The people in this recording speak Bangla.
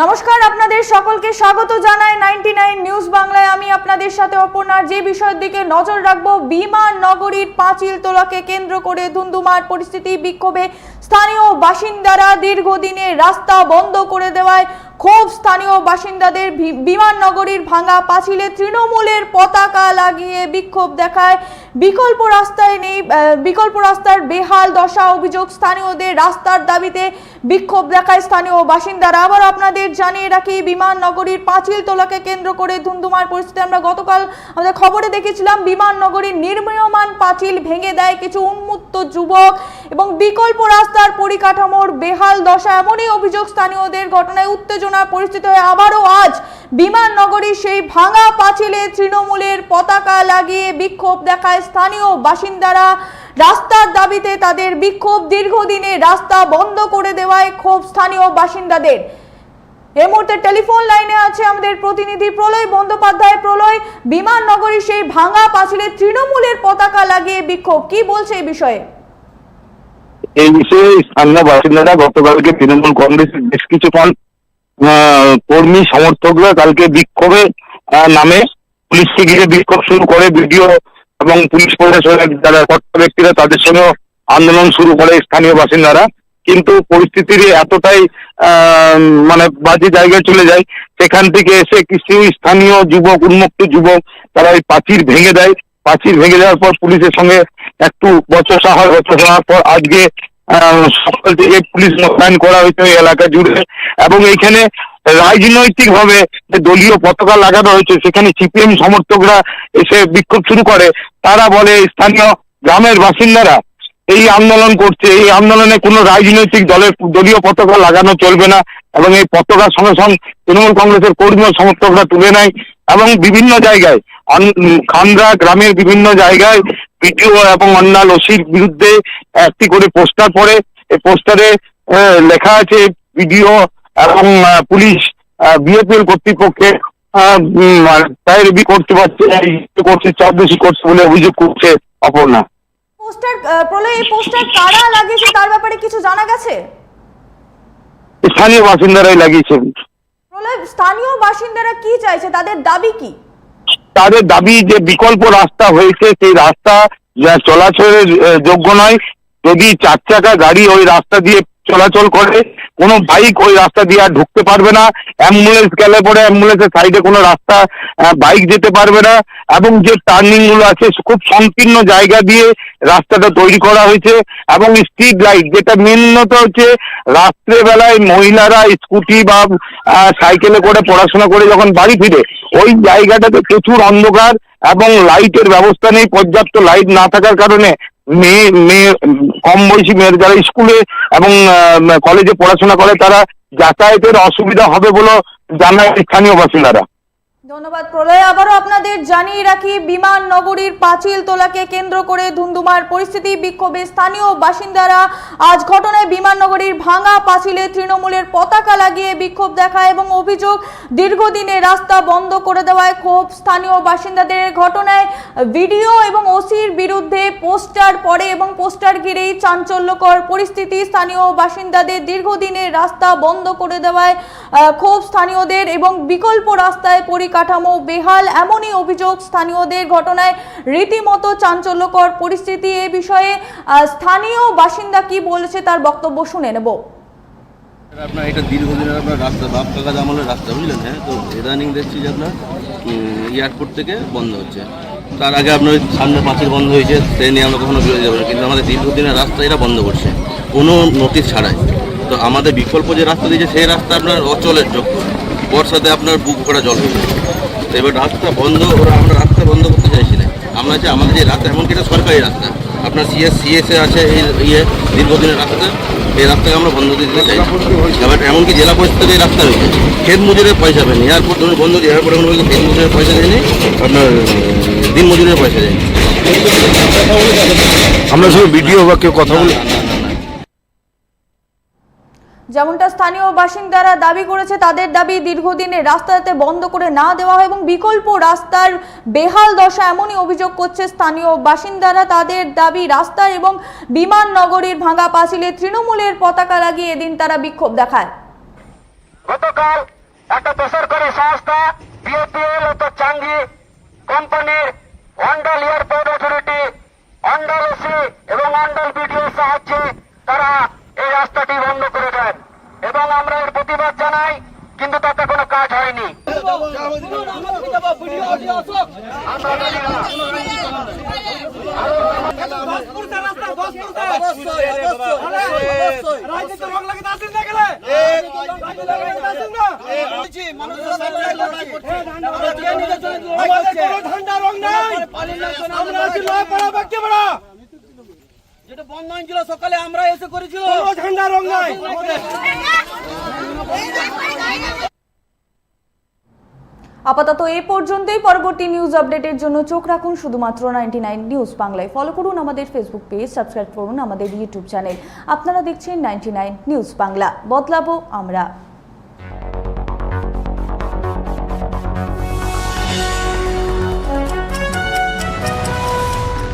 নমস্কার, আপনাদের সকলকে স্বাগত জানায় নাইনটি নাইন নিউজ বাংলায়। আমি আপনাদের সাথে অপর্ণার। যে বিষয়ের দিকে নজর রাখব, বিমান নগরীর পাঁচিল তোলাকে কেন্দ্র করে ধুন্ধুমার পরিস্থিতি, বিক্ষোভে স্থানীয় বাসিন্দারা দীর্ঘদিনে রাস্তা বন্ধ করে দেওয়ায় ক্ষোভ স্থানীয় বাসিন্দাদের বিমান নগরীর ভাঙা পাঁচিলে তৃণমূলের পতাকা লাগিয়ে বিক্ষোভ দেখায়। বিকল্প রাস্তায় নেই বিকল্প রাস্তার বেহাল দশা অভিযোগ স্থানীয়দের রাস্তার দাবিতে বিক্ষোভ দেখায় স্থানীয় বাসিন্দারা। আবার আপনাদের জানিয়ে রাখি বিমান নগরীর পাঁচিল তোলাকে কেন্দ্র করে ধুন্ধুমার পরিস্থিতি। আমরা গতকাল আমাদের খবরে দেখেছিলাম বিমান নগরীর নির্মীয়মান পাঁচিল ভেঙে দেয় কিছু উন্মুক্ত যুবক। এবং বিকল্প রাস্তার পরিকাঠামোর বেহাল দশা, এমনই অভিযোগ স্থানীয়দের। ঘটনায় উত্তেজনা, পরিস্থিতি হয়ে আবারও আজ বিমান নগরীর সেই ভাঙা পাঁচিলে তৃণমূলের পতাকা লাগিয়ে বিক্ষোভ দেখায় স্থানীয় বাসিন্দারা। রাস্তার দাবিতে তাদের বিক্ষোভ দীর্ঘদিনে রাস্তা বন্ধ করে দেওয়ায় ক্ষোভ স্থানীয় বাসিন্দাদের। এই মুহূর্তে টেলিফোন লাইনে আছে আমাদের প্রতিনিধি প্রলয় বন্দ্যোপাধ্যায়। প্রলয় বিমান নগরীর সেই ভাঙা পাঁচিলে তৃণমূলের পতাকা লাগিয়ে বিক্ষোভ। কি বলছে এই বিষয়ে? এই বিষয়ে স্থানীয় বাসিন্দারা গতকালকে তৃণমূল কংগ্রেসের বেশ কিছুক্ষণ কর্মী, সমর্থকরা কালকে বিক্ষোভে নামে পুলিশকে ঘিরে বিক্ষোভ শুরু করে ভিডিও এবং পুলিশ প্রশাসনের যারা কর্তা ব্যক্তিরা তাদের সঙ্গে আন্দোলন শুরু করে স্থানীয় বাসিন্দারা। কিন্তু পরিস্থিতির এতটাই মানে বাজে জায়গায় চলে যায়, সেখান থেকে এসে কিছু স্থানীয় যুবক, উন্মুক্ত যুবক তারা ওই প্রাচীর ভেঙে দেয়। প্রাচীর ভেঙে দেওয়ার পর পুলিশের সঙ্গে একটু বচসা হয় বচসা হওয়ার পর আজকে সকাল থেকে পুলিশ মোতায়েন করা হয়েছে ওই এলাকা জুড়ে। এবং এইখানে রাজনৈতিক ভাবে যে দলীয় পতাকা লাগানো হয়েছে, সেখানে সিপিএম সমর্থকরা এসে বিক্ষোভ শুরু করে। তারা বলে, স্থানীয় গ্রামের বাসিন্দারা এই আন্দোলন করছে। এই আন্দোলনে কোনো রাজনৈতিক দলের দলীয় পতাকা লাগানো চলবে না। এবং এই পতাকার সঙ্গে সঙ্গে তৃণমূল কংগ্রেসের কর্মী সমর্থকরা তুলে নেয়। এবং বিভিন্ন জায়গায় খান্ডা গ্রামের বিভিন্ন জায়গায় ভিডিও এবং অন্যান্য ওসির বিরুদ্ধে একটি করে পোস্টার পড়ে। এই পোস্টারে লেখা আছে ভিডিও এবং পুলিশ বিএপিএল কর্তৃপক্ষে প্রায়োরিটি করতে পারছে করছে চাপ বেশি করছে বলে অভিযোগ করছে অপর্ণা। পোস্টার প্রলয় এই পোস্টার কারা লাগিয়েছে তার ব্যাপারে কিছু জানা গেছে? স্থানীয় বাসিন্দারাই লাগিয়েছেন প্রলয় স্থানীয় বাসিন্দারা কি চাইছে? তাদের দাবি কি? তাদের দাবি যে বিকল্প রাস্তা হয়েছে, সেই রাস্তা চলাচলের যোগ্য নয়। যদি চার চাকা গাড়ি ওই রাস্তা দিয়ে চলাচল করে কোনো বাইক ওই রাস্তা দিয়ে আর ঢুকতে পারবে না। অ্যাম্বুলেন্স গেলে পরে অ্যাম্বুলেন্সের সাইডে কোনো রাস্তা বাইক যেতে পারবে না। এবং যে টার্নিংগুলো আছে খুব সংকীর্ণ জায়গা দিয়ে রাস্তাটা তৈরি করা হয়েছে। এবং স্ট্রিট লাইট যেটা মেনত হচ্ছে, রাত্রেবেলায় মহিলারা স্কুটি বা সাইকেলে করে পড়াশোনা করে যখন বাড়ি ফিরে, ওই জায়গাটাতে প্রচুর অন্ধকার এবং লাইটের ব্যবস্থা নেই। পর্যাপ্ত লাইট না থাকার কারণে মেয়ে মেয়ে, কম বয়সী মেয়ের যারা স্কুলে এবং কলেজে পড়াশোনা করে, তারা যাতায়াতের অসুবিধা হবে বলে জানায় স্থানীয় বাসিন্দারা। ধন্যবাদ প্রলয়। আবারও আপনাদের জানিয়ে রাখি, বিমান নগরীর পাঁচিল তোলাকে কেন্দ্র করে ধুন্ধুমার পরিস্থিতি, বিক্ষোভে স্থানীয় বাসিন্দারা আজ ঘটনায় বিমান নগরীর ভাঙা পাঁচিলে তৃণমূলের পতাকা লাগিয়ে বিক্ষোভ দেখায় এবং অভিযোগ, দীর্ঘদিনে রাস্তা বন্ধ করে দেওয়ায় ক্ষোভ। স্থানীয় বাসিন্দাদের ঘটনায় ভিডিও এবং ওসির বিরুদ্ধে পোস্টার পড়ে এবং পোস্টার ঘিরেই চাঞ্চল্যকর পরিস্থিতি। স্থানীয় বাসিন্দাদের দীর্ঘদিনের রাস্তা বন্ধ করে দেওয়ায় ক্ষোভ স্থানীয়দের এবং বিকল্প রাস্তায় পরিকাঠামো বেহাল, এমনই অভিযোগ স্থানীয়দের ঘটনায়। রীতিমতো চাঞ্চল্যকর পরিস্থিতি এ বিষয়ে স্থানীয় বাসিন্দা কি বলেছে তার বক্তব্য শুনে নেব। আপনার এটা দীর্ঘদিনের আপনার রাস্তা বাপ কাকা আমলের রাস্তা, বুঝলেন? হ্যাঁ তো ইদানিং দেখছি যে আপনার এয়ারপোর্ট থেকে বন্ধ হচ্ছে। তার আগে আপনার সামনে পাঁচিল বন্ধ হয়েছে, ট্রেনে আমরা কখনো বিরোধী যাব না। কিন্তু আমাদের দীর্ঘদিনের রাস্তা এটা বন্ধ করছে, কোনো নোটিশ ছাড়াই। তো আমাদের বিকল্প যে রাস্তা দিয়েছে, সেই রাস্তা আপনার অচলের যোগ্য। বর্ষাতে আপনার বুক ভরা জল হয়ে এবার রাস্তা বন্ধ, ওরা আমরা রাস্তা বন্ধ করতে চাইছি না। আমরা যে আমাদের যে রাস্তা, এমনকি এটা সরকারি রাস্তা। আপনার সিএস সিএসএ আছে এই ইয়ে দীর্ঘদিনের রাস্তা। এই রাস্তাকে আমরা বন্ধ দিতে চাই এবার এমনকি জেলা পরিষদ থেকে এই রাস্তা রয়েছে। ক্ষেত মজুরের পয়সা পায়নি এয়ারপোর্ট ধরুন, বন্ধ এয়ারপোর্ট এখন বলছে ক্ষেত মজুরের পয়সা দেয়নি, আপনার দিন মজুরের পয়সা দেয়নি। আমরা শুধু ভিডিও বা কেউ কথা বলি যেমনটা স্থানীয় বাসিন্দারা দাবি করেছে, তাদের দাবি দীর্ঘদিনে রাস্তা যাতে বন্ধ করে না দেওয়া হয় এবং বিকল্প রাস্তার বেহাল দশা এমনই অভিযোগ করছে স্থানীয় বাসিন্দারা। তাদের দাবি রাস্তা এবং বিমান নগরীর ভাঙা পাঁচিলে তৃণমূলের পতাকা লাগিয়ে এদিন তারা বিক্ষোভ দেখায়। গতকাল একটা বেসরকারি সংস্থা, বিএপিএল তো চাঙ্গি কোম্পানির Andal airport authority, Andal AC এবং অন্ডাল বিডিওর সাহায্যে তারা এই রাস্তাটি বন্ধ করে দেন। এবং আমরা এর প্রতিবাদ জানাই, কিন্তু তাতে কোনো কাজ হয়নি। যেটা বন্ধ হয়েছিল সকালে আমরা এসে করেছিল ঝান্ডা রং নাই। আপাতত এ পর্যন্তই পরবর্তী নিউজ আপডেটের জন্য চোখ রাখুন শুধুমাত্র নাইনটি নাইন নিউজ বাংলায়। ফলো করুন আমাদের ফেসবুক পেজ সাবস্ক্রাইব করুন আমাদের ইউটিউব চ্যানেল আপনারা দেখছেন নাইনটি নিউজ বাংলা। বদলাবো আমরা।